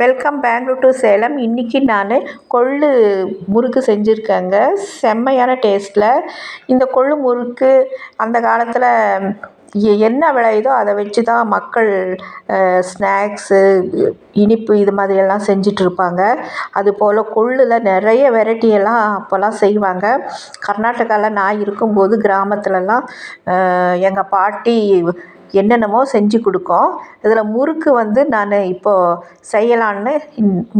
Welcome Bangalore to Salem இன்றைக்கி நான் கொள்ளு முறுக்கு செஞ்சுருக்கேங்க. செம்மையான டேஸ்ட்டில் இந்த கொள்ளு முறுக்கு அந்த காலத்தில் எ என்ன விளையுதோ அதை வச்சு தான் மக்கள் ஸ்நாக்ஸு இனிப்பு இது மாதிரியெல்லாம் செஞ்சிட்ருப்பாங்க அதுபோல் கொள்ளில் நிறைய வெரைட்டி எல்லாம் அப்போல்லாம் செய்வாங்க. கர்நாடகாவில் நான் இருக்கும்போது கிராமத்துலலாம் எங்கள் பாட்டி என்னென்னமோ செஞ்சு கொடுக்கும். இதில் முறுக்கு வந்து நான் இப்போது செய்யலான்னு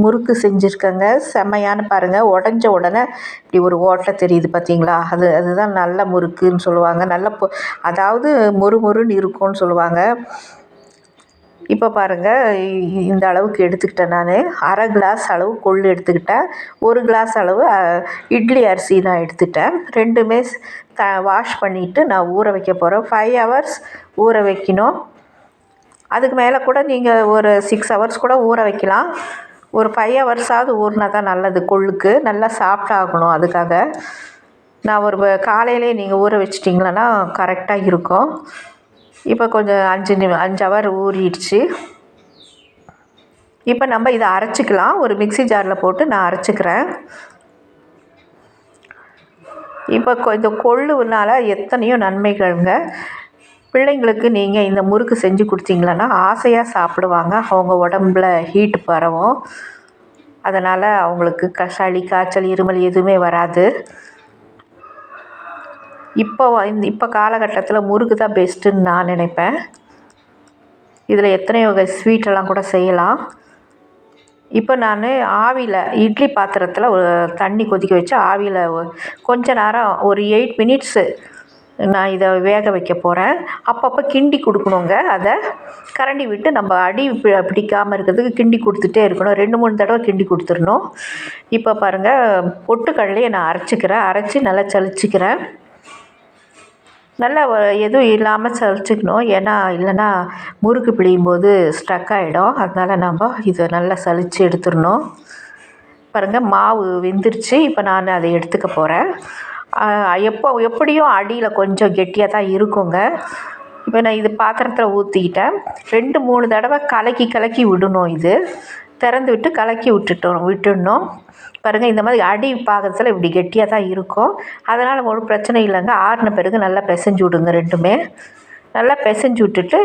முறுக்கு செஞ்சுருக்கேங்க. செம்மையான பாருங்கள் உடஞ்ச உடனே இப்படி ஒரு ஓட்டை தெரியுது பார்த்தீங்களா அது அதுதான் நல்ல முறுக்குன்னு சொல்லுவாங்க. நல்ல பொ அதாவது மொறு மொறுன்னு இருக்கும்னு சொல்லுவாங்க. இப்போ பாருங்கள் இந்த அளவுக்கு எடுத்துக்கிட்டேன் நான். அரை கிளாஸ் அளவு கொள்ளு எடுத்துக்கிட்டேன். ஒரு கிளாஸ் அளவு இட்லி அரிசி நான் எடுத்துட்டேன். ரெண்டுமே த வாஷ் பண்ணிவிட்டு நான் ஊற வைக்க போகிறேன் ஃபைவ் ஹவர்ஸ் ஊற வைக்கணும். அதுக்கு மேலே கூட நீங்கள் ஒரு சிக்ஸ் ஹவர்ஸ் கூட ஊற வைக்கலாம். ஒரு ஃபைவ் ஹவர்ஸாவது ஊறினா தான் நல்லது கொள்ளுக்கு. நல்லா சாப்பிட்டாகணும் அதுக்காக. நான் ஒரு காலையிலே நீங்கள் ஊற வச்சிட்டிங்களன்னா கரெக்டாக இருக்கும். இப்போ கொஞ்சம் அஞ்சு நிமி அஞ்சு ஹவர் ஊறிடுச்சு. இப்போ நம்ம இதை அரைச்சிக்கலாம். ஒரு மிக்ஸி ஜாரில் போட்டு நான் அரைச்சிக்கிறேன். இப்போ இந்த கொள்ளுனால எத்தனையோ நன்மைகள்ங்க. பிள்ளைங்களுக்கு நீங்கள் இந்த முறுக்கு செஞ்சு கொடுத்தீங்களன்னா ஆசையாக சாப்பிடுவாங்க. அவங்க உடம்புல ஹீட் பரவும். அதனால் அவங்களுக்கு க சளி காய்ச்சல் இருமல் எதுவுமே வராது. இப்போ இந்த இப்போ காலகட்டத்தில் முறுக்கு தான் பெஸ்ட்டுன்னு நான் நினைப்பேன். இதில் எத்தனை வகை ஸ்வீட்டெல்லாம் கூட செய்யலாம். இப்போ நான் ஆவியில் இட்லி பாத்திரத்தில் ஒரு தண்ணி கொதிக்க வச்சு ஆவியில் கொஞ்ச நேரம் ஒரு எயிட் மினிட்ஸு நான் இதை வேக வைக்க போகிறேன் அப்பப்போ கிண்டி கொடுக்கணுங்க. அதை கரண்டி விட்டு நம்ம அடி பிடிக்காமல் இருக்கிறதுக்கு கிண்டி கொடுத்துட்டே இருக்கணும். ரெண்டு மூணு தடவை கிண்டி கொடுத்துடணும். இப்போ பாருங்கள் பொட்டுக்கடலையை நான் அரைச்சிக்கிறேன். அரைச்சி நல்லா சளிச்சிக்கிறேன். நல்லா எதுவும் இல்லாமல் சலிச்சுக்கணும். ஏன்னா இல்லைன்னா முறுக்கு பிழியும் போது ஸ்ட்ரக் ஆகிடும் அதனால் நம்ம இதை நல்லா சலித்து எடுத்துடணும். பாருங்கள் மாவு வெந்துருச்சு. இப்போ நான் அதை எடுத்துக்க போகிறேன் எப்போ எப்படியும் அடியில் கொஞ்சம் கெட்டியாக தான் இருக்குங்க. இப்போ நான் இது பாத்திரத்தில் ஊற்றிக்கிட்டேன் ரெண்டு மூணு தடவை கலக்கி கலக்கி விடணும் இது. திறந்து விட்டு கலக்கி விட்டுட்டோம் விட்டுடணும். பாருங்கள் இந்த மாதிரி அடி பாகத்தில் இப்படி கெட்டியாக தான் இருக்கும். அதனால் ஒரு பிரச்சனை இல்லைங்க. ஆறின பிறகு நல்லா பிசைஞ்சு விடுங்க ரெண்டுமே. நல்லா பிசைஞ்சு விட்டுட்டு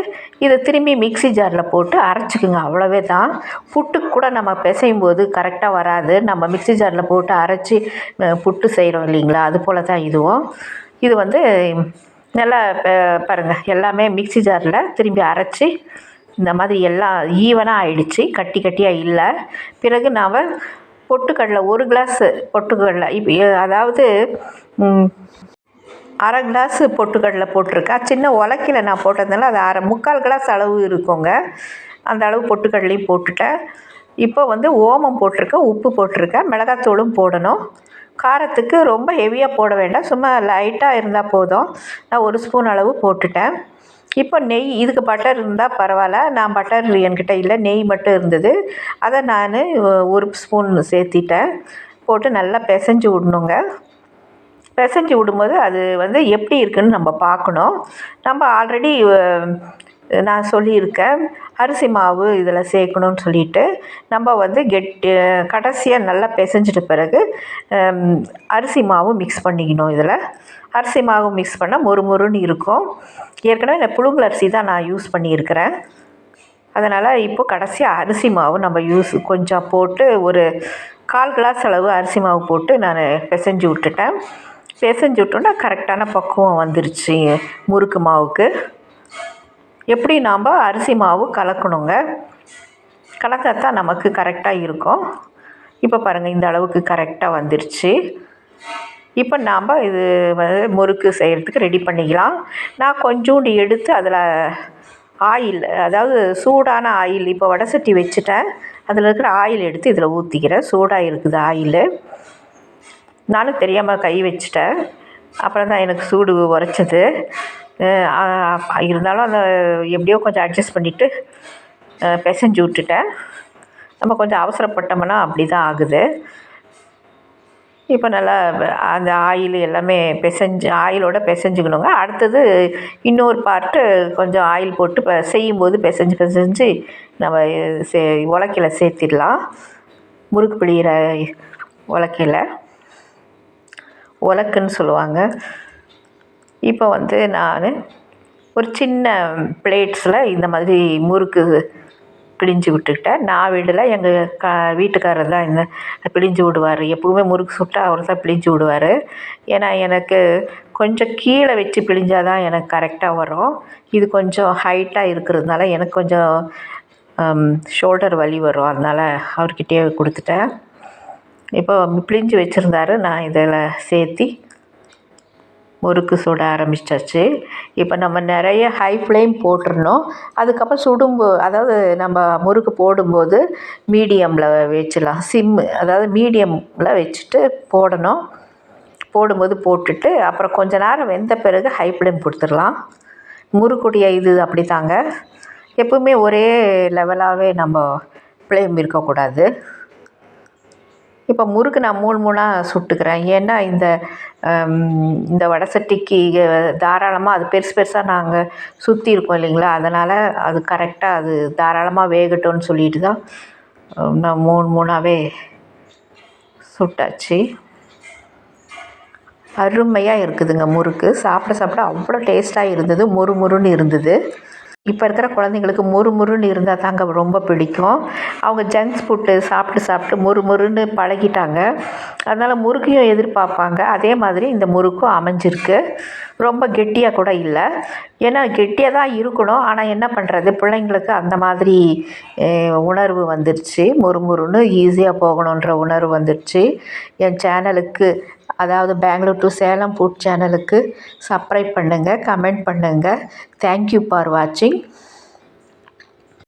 இதை திரும்பி மிக்சி ஜாரில் போட்டு அரைச்சிக்குங்க. அவ்வளோவே தான். புட்டுக்கு கூட நம்ம பிசையும் போது கரெக்டாக வராது. நம்ம மிக்சி ஜாரில் போட்டு அரைச்சி புட்டு செய்கிறோம் இல்லைங்களா? அது போல் தான் இதுவும். இது வந்து நல்லா பாருங்கள் எல்லாமே மிக்சி ஜாரில் திரும்பி அரைச்சி இந்த மாதிரி எல்லாம் ஈவனாக ஆயிடுச்சு. கட்டி கட்டியாக இல்லை. பிறகு நாம் பொட்டுக்கடலை ஒரு கிளாஸு பொட்டுக்கடலை. இப்போ அதாவது அரை கிளாஸு பொட்டுக்கடலை போட்டிருக்கேன் சின்ன உலக்கில நான் போட்டதுனால அது அரை முக்கால் கிளாஸ் அளவு இருக்குங்க. அந்த அளவு பொட்டுக்கடலையும் போட்டுட்டேன். இப்போ வந்து ஓமம் போட்டிருக்கேன் உப்பு போட்டிருக்கேன் மிளகாத்தூளும் போடணும். காரத்துக்கு ரொம்ப ஹெவியாக போட வேண்டாம். சும்மா லைட்டாக இருந்தால் போதும். நான் ஒரு ஸ்பூன் அளவு போட்டுட்டேன். இப்போ நெய் இதுக்கு பட்டர் இருந்தால் பரவாயில்ல. நான் பட்டர் என்கிட்ட இல்லை. நெய் மட்டும் இருந்தது. அதை நான் ஒரு ஸ்பூன் சேர்த்திட்டேன். போட்டு நல்லா பிசைஞ்சு விடணுங்க. பிசைஞ்சு விடும்போது அது வந்து எப்படி இருக்குதுன்னு நம்ம பார்க்கணும். நம்ம ஆல்ரெடி நான் சொல்லியிருக்கேன். அரிசி மாவு இதில் சேர்க்கணுன்னு சொல்லிட்டு நம்ம வந்து கெட்டு கடைசியாக நல்லா பிசைஞ்சிட்ட பிறகு அரிசி மாவு மிக்ஸ் பண்ணிக்கணும் இதில். அரிசி மாவு மிக்ஸ் பண்ணால் மொறு மொறுன்னு இருக்கும். ஏற்கனவே இந்த புழுங்கல் அரிசி தான் நான் யூஸ் பண்ணியிருக்கிறேன். அதனால் இப்போது கடைசியாக அரிசி மாவு நம்ம யூஸ் கொஞ்சம் போட்டு ஒரு கால் கிளாஸ் அளவு அரிசி மாவு போட்டு நான் பிசைஞ்சு விட்டுட்டேன். பிசைஞ்சு விட்டோன்னா கரெக்டான பக்குவம் வந்துருச்சு முறுக்கு மாவுக்கு. எப்படி நாம் அரிசி மாவு கலக்கணுங்க? கலக்கத்தான் நமக்கு கரெக்டாக இருக்கும். இப்போ பாருங்கள் இந்த அளவுக்கு கரெக்டாக வந்துருச்சு. இப்போ நாம் இது வந்து முறுக்கு செய்கிறதுக்கு ரெடி பண்ணிக்கலாம். நான் கொஞ்சோண்டு எடுத்து அதில் ஆயில் அதாவது சூடான ஆயில் இப்போ வடை சட்டி வச்சுட்டேன். அதில் இருக்கிற ஆயில் எடுத்து இதில் ஊற்றிக்கிறேன் சூடாக இருக்குது ஆயில் நானும் தெரியாமல் கை வச்சுட்டேன். அப்புறம் தான் எனக்கு சூடு உரைச்சது. இருந்தாலும் அந்த எப்படியோ கொஞ்சம் அட்ஜஸ்ட் பண்ணிவிட்டு பிசைஞ்சு விட்டுட்டேன். நம்ம கொஞ்சம் அவசரப்பட்டோம்னா அப்படி தான் ஆகுது. இப்போ நல்லா அந்த ஆயில் எல்லாமே பிசைஞ்சு ஆயிலோட பிசைஞ்சிக்கணுங்க. அடுத்தது இன்னொரு பார்ட்டு கொஞ்சம் ஆயில் போட்டு இப்போ செய்யும்போது பிசைஞ்சு பிசைஞ்சு நம்ம சே உலக்கையில் சேர்த்திடலாம். முறுக்கு பிழிகிற உலக்கையில். உலக்குன்னு சொல்லுவாங்க. இப்போ வந்து நான் ஒரு சின்ன பிளேட்ஸில் இந்த மாதிரி முறுக்கு பிழிஞ்சு விட்டுக்கிட்டேன். நான் விடலை எங்கள் க வீட்டுக்காரர் தான் இந்த பிழிஞ்சு விடுவார். எப்பவுமே முறுக்கு சுட்டா அவர் தான் பிழிஞ்சு விடுவார். ஏன்னா எனக்கு கொஞ்சம் கீழே வச்சு பிழிஞ்சால் தான் எனக்கு கரெக்டாக வரும். இது கொஞ்சம் ஹைட்டாக இருக்கிறதுனால எனக்கு கொஞ்சம் ஷோல்டர் வலி வரும். அதனால் அவர்கிட்டயே கொடுத்துட்டேன். இப்போ பிழிஞ்சு வச்சுருந்தாரு. நான் இதில் சேர்த்தி முறுக்கு சுட ஆரம்பிச்சாச்சு இப்போ நம்ம நிறைய ஹை ஃப்ளேம் போட்டுருணும் அதுக்கப்புறம் சுடும்போ அதாவது நம்ம முறுக்கு போடும்போது மீடியமில் வச்சிடலாம். சிம்மு அதாவது மீடியமில் வச்சுட்டு போடணும். போடும்போது போட்டுட்டு அப்புறம் கொஞ்ச நேரம் வெந்த பிறகு ஹை ஃப்ளேம் கொடுத்துடலாம். முறுக்குடைய இது அப்படி தாங்க எப்பவுமே ஒரே லெவலாகவே நம்ம ஃப்ளேம் இருக்கக்கூடாது. இப்போ முறுக்கு நான் மூணு மூணாக சுட்டுக்கிறேன். ஏன்னா இந்த இந்த வடை சட்டிக்கு தாராளமாக அது பெருசு பெருசாக நாங்கள் சுற்றி இருக்கோம் இல்லைங்களா? அதனால் அது கரெக்டாக அது தாராளமாக வேகட்டும்னு சொல்லிட்டு தான் நான் மூணு மூணாகவே சுட்டாச்சு. அருமையாக இருக்குதுங்க முறுக்கு. சாப்பிட சாப்பிட அவ்வளோ டேஸ்ட்டாக இருந்தது மொறு மொறுன்னு இருந்தது. இப்போ இருக்கிற குழந்தைங்களுக்கு மொறு மொறுன்னு இருந்தால் தாங்க ரொம்ப பிடிக்கும். அவங்க ஜங்க்ஸ் ஃபுட்டு சாப்பிட்டு சாப்பிட்டு மொறு மொறுன்னு பழகிட்டாங்க. அதனால் முறுக்கையும் எதிர்பார்ப்பாங்க. அதே மாதிரி இந்த முறுக்கும் அமைஞ்சிருக்கு. ரொம்ப கெட்டியாக கூட இல்லை. ஏன்னா கெட்டியாக தான் இருக்கணும். ஆனால் என்ன பண்ணுறது பிள்ளைங்களுக்கு அந்த மாதிரி உணர்வு வந்துடுச்சு மொறு மொறுன்னு ஈஸியாக போகணுன்ற உணர்வு வந்துடுச்சு என் சேனலுக்கு அதாவது பெங்களூர் டு சேலம் ஃபுட் சேனலுக்கு சப்ஸ்கிரைப் பண்ணுங்கள் கமெண்ட் பண்ணுங்கள் தேங்க்யூ ஃபார் வாட்சிங்